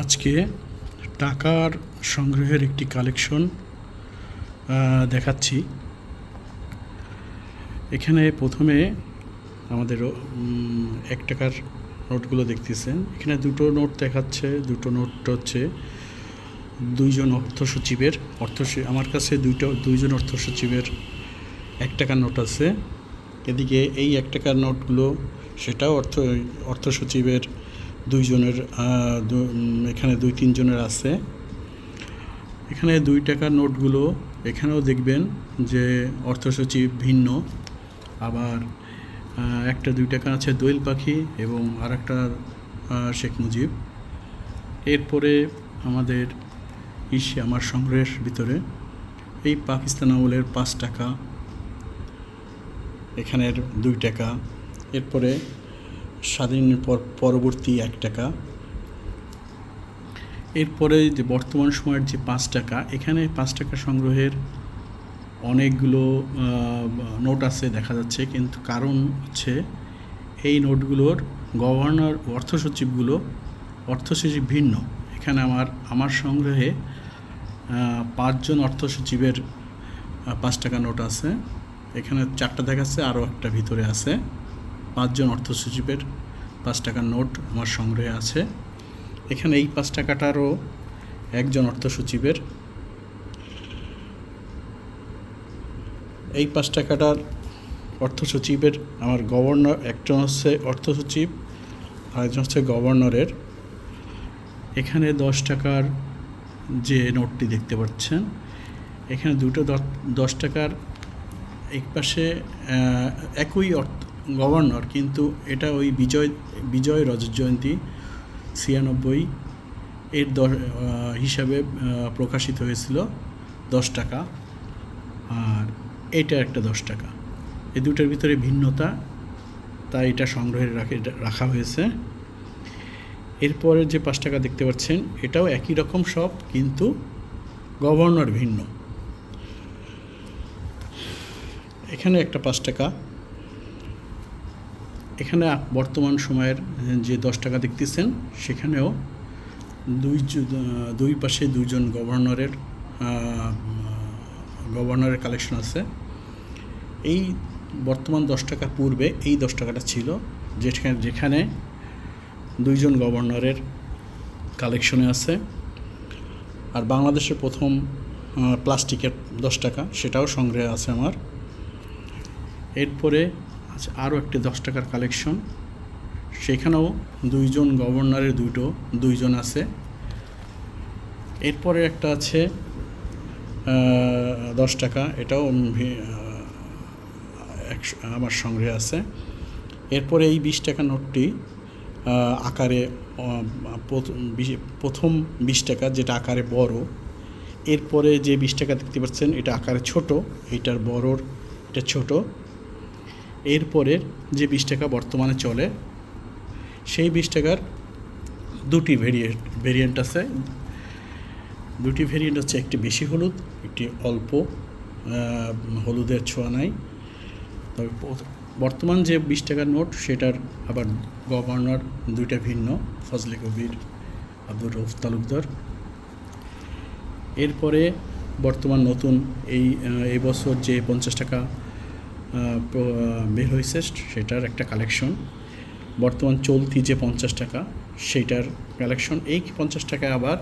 আজকে টাকার সংগ্রহের একটি কালেকশন দেখাচ্ছি। এখানে প্রথমে আমাদের এক টাকার নোটগুলো দেখতেছেন। এখানে দুটো নোট দেখাচ্ছে, দুটো নোট হচ্ছে দুইজন অর্থ সচিবের অর্থ আমার কাছে দুইটা, দুইজন অর্থ সচিবের এক টাকার নোট আছে। এদিকে এই এক টাকার নোটগুলো, সেটাও অর্থ অর্থ সচিবের দুইজনের এখানে দুই তিনজনের আছে। এখানে দুই টাকার নোটগুলো, এখানেও দেখবেন যে অর্থসচিব ভিন্ন। আবার একটা দুই টাকা আছে দোয়েল পাখি এবং আর একটা শেখ মুজিব। এরপরে আমাদের ইসে আমার সংগ্রহের ভিতরে এই পাকিস্তান আমলের পাঁচ টাকা, এখানের দুই টাকা। এরপরে স্বাধীনের পর পরবর্তী এক টাকা। এরপরে যে বর্তমান সময়ের যে পাঁচ টাকা, এখানে পাঁচ টাকা সংগ্রহের অনেকগুলো নোট আছে দেখা যাচ্ছে। কিন্তু কারণ হচ্ছে এই নোটগুলোর গভর্নর অর্থ সচিবগুলো অর্থ সচিব ভিন্ন। এখানে আমার আমার সংগ্রহে পাঁচজন অর্থ সচিবের পাঁচ টাকা নোট আছে। এখানে চারটা দেখাচ্ছে, আরও একটা ভিতরে আছে। পাঁচজন অর্থ সচিবের পাঁচ টাকার নোট আমার সংগ্রহে আছে। এখানে এই পাঁচ টাকাটারও একজন অর্থ সচিবের এই পাঁচ টাকাটার অর্থ সচিবের আমার গভর্নর, একজন হচ্ছে অর্থ সচিব আর একজন হচ্ছে গভর্নরের। এখানে দশ টাকার যে নোটটি দেখতে পাচ্ছেন, এখানে দুটো দশ টাকার এক পাশে একই অর্থ গভর্নর, কিন্তু এটা ওই বিজয় বিজয় রজত জয়ন্তী ছিয়ানব্বই এর হিসাবে প্রকাশিত হয়েছিল দশ টাকা। আর এটা একটা দশ টাকা। এই দুটোর ভিতরে ভিন্নতা, তাই এটা সংগ্রহে রাখে রাখা হয়েছে। এরপরে যে পাঁচ টাকা দেখতে পাচ্ছেন, এটাও একই রকম সব, কিন্তু গভর্নর ভিন্ন। এখানে একটা পাঁচ টাকা। এখানে বর্তমান সময়ের যে দশ টাকা দেখতেছেন, সেখানেও দুই দুই পাশে দুইজন গভর্নরের গভর্নরের কালেকশন আছে। এই বর্তমান দশ টাকা পূর্বে এই দশ টাকাটা ছিল, যেখানে যেখানে দুইজন গভর্নরের কালেকশনে আছে। আর বাংলাদেশের প্রথম প্লাস্টিকের দশ টাকা, সেটাও সংগ্রহে আছে আমার। এরপরে আছে আরও একটি দশ টাকার কালেকশন। সেখানেও দুইজন গভর্নরের দুটো, দুইজন আছে। এরপরে একটা আছে দশ টাকা। এটাও আমার সংগ্রহে আছে। এরপরে এই বিশ টাকা নোটটি আকারে প্রথম বিশ টাকা, যেটা আকারে বড়। এরপরে যে বিশ টাকা দেখতে পাচ্ছেন, এটা আকারে ছোট। এটার বড়র, এটা ছোট। এরপরের যে বিশ টাকা বর্তমানে চলে সেই বিশ টাকার দুটি ভেরিয়েন্ট ভেরিয়েন্ট আছে। দুটি ভেরিয়েন্ট হচ্ছে একটি বেশি হলুদ একটি অল্প হলুদের ছোঁয়া নাই। তবে বর্তমান যে বিশ টাকার নোট সেটার আবার গভর্নর দুইটা ভিন্ন ফজলে কবির আব্দুর রৌফ তালুকদার। এরপরে বর্তমান নতুন এই আহ, এই বছর যে পঞ্চাশ টাকা বের হয়েছে সেটার একটা কালেকশন বর্তমান চলতি যে পঞ্চাশ টাকা, সেইটার কালেকশন এই পঞ্চাশ টাকায় আবার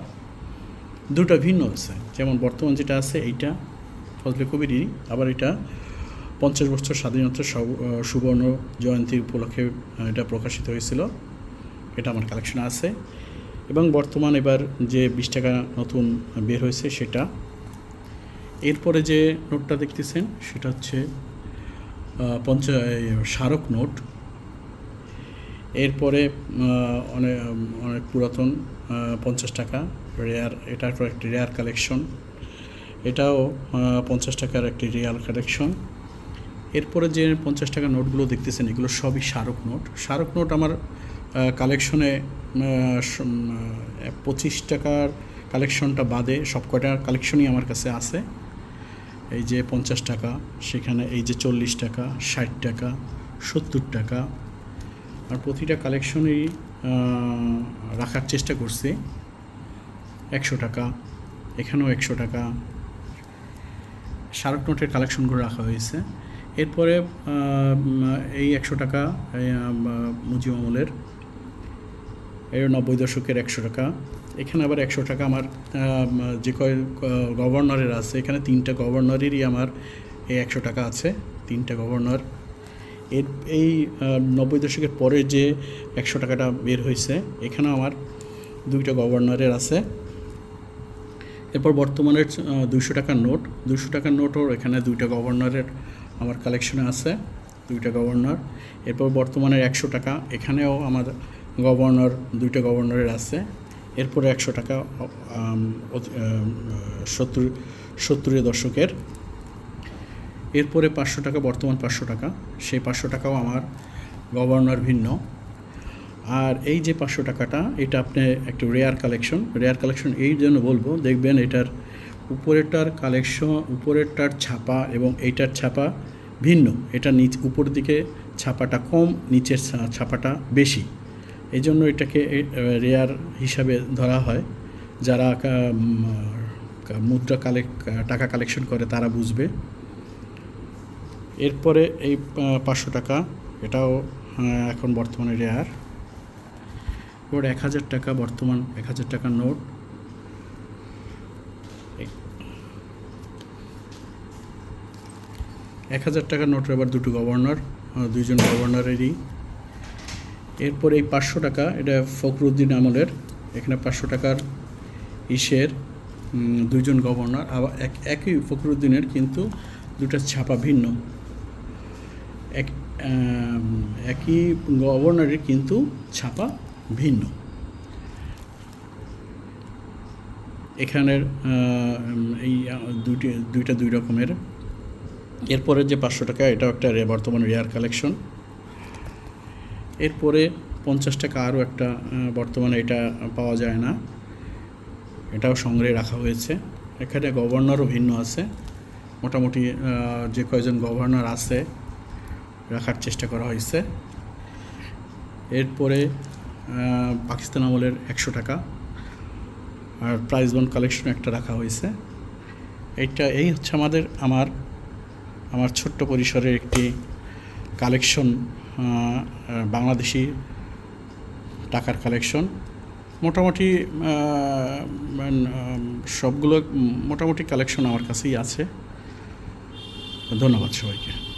দুটো ভিন্ন আছে। যেমন বর্তমান যেটা আছে, এইটা ফজলে কবিরই, আবার এটা পঞ্চাশ বছর স্বাধীনতা সুবর্ণ জয়ন্তী উপলক্ষে এটা প্রকাশিত হয়েছিল। এটা আমার কালেকশনে আছে। এবং বর্তমান এবার যে বিশ টাকা নতুন বের হয়েছে, সেটা। এরপরে যে নোটটা দেখতেছেন, সেটা হচ্ছে পঞ্চা স্মারক নোট। এরপরে অনেক অনেক পুরাতন পঞ্চাশ টাকা রেয়ার এটা একটা রেয়ার কালেকশন এটাও পঞ্চাশ টাকার একটি রেয়ার কালেকশন এরপরে যে পঞ্চাশ টাকা নোটগুলো দেখতেছেন, এগুলো সবই স্মারক নোট। স্মারক নোট আমার কালেকশনে পঁচিশ টাকার কালেকশনটা বাদে সব কয়টা কালেকশনই আমার কাছে আছে। এই যে পঞ্চাশ টাকা, সেখানে এই যে চল্লিশ টাকা, ষাট টাকা, সত্তর টাকা। আর প্রতিটা কালেকশনেই রাখার চেষ্টা করছি। একশো টাকা, এখানেও একশো টাকা। স্মারক নোটের কালেকশনগুলো রাখা হয়েছে। এরপরে এই একশো টাকা মুজিব আমলের এর নব্বই দশকের একশো টাকা। এখানে আবার একশো টাকা আমার যে কয় গভর্নরের আছে। এখানে তিনটা গভর্নরেরই আমার এই একশো টাকা আছে, তিনটা গভর্নর। এর, এই নব্বই দশকের পরে যে একশো টাকাটা বের হয়েছে এখানে আমার দুইটা গভর্নরের আছে। এরপর বর্তমানের দুইশো টাকার নোট। দুইশো টাকার নোটও এখানে দুইটা গভর্নরের আমার কালেকশনে আছে, দুইটা গভর্নর। এরপর বর্তমানের একশো টাকা, এখানেও আমার গভর্নর, দুইটা গভর্নরের আছে। এরপরে একশো টাকা সত্তর, সত্তরের দশকের। এরপরে পাঁচশো টাকা, বর্তমান পাঁচশো টাকা। সেই পাঁচশো টাকাও আমার গভর্নর ভিন্ন। আর এই যে পাঁচশো টাকাটা, এটা আপনি একটু রেয়ার কালেকশন রেয়ার কালেকশন এই জন্য বলব, দেখবেন এটার উপরেরটার কালেকশন উপরেরটার ছাপা এবং এইটার ছাপা ভিন্ন। এটা নিচ উপর দিকে ছাপাটা কম, নিচের ছাপাটা বেশি। এই জন্য এটাকে রেয়ার হিসাবে ধরা হয়। যারা মুদ্রা কালেক্ট টাকা কালেকশন করে, তারা বুঝবে। এরপরে এই পাঁচশো টাকা, এটাও এখন বর্তমানে রেয়ার ওর এক হাজার টাকা, বর্তমান এক হাজার টাকার নোট। এক হাজার টাকার নোটের আবার দুটো গভর্নর দুইজন গভর্নরেরই এরপর এই পাঁচশো টাকা, এটা ফখরুদ্দিন আমলের, এখানে পাঁচশো টাকার ইসের দুইজন গভর্নর, আবার এক, একই ফখরুদ্দিনের কিন্তু দুটা ছাপা ভিন্ন। এক একই গভর্নরের কিন্তু ছাপা ভিন্ন। এখানের এই দুইটি, দুইটা দুই রকমের। এরপরে যে পাঁচশো টাকা, এটাও একটা বর্তমান রেয়ার কালেকশন। এরপরে পঞ্চাশ টাকা আরও একটা বর্তমানে এটা পাওয়া যায় না। এটাও সংগ্রহে রাখা হয়েছে। এখানে গভর্নরও ভিন্ন আছে। মোটামুটি যে কয়জন গভর্নর আছে, রাখার চেষ্টা করা হয়েছে। এরপরে পাকিস্তান আমলের একশো টাকা। আর প্রাইজ বন্ড কালেকশন একটা রাখা হয়েছে। এইটা, এই হচ্ছে আমাদের, আমার আমার ছোট্ট পরিসরের একটি কালেকশন বাংলাদেশি টাকার কালেকশন মোটামুটি সবগুলো মোটামুটি কালেকশন আমার কাছেই আছে। ধন্যবাদ সবাইকে।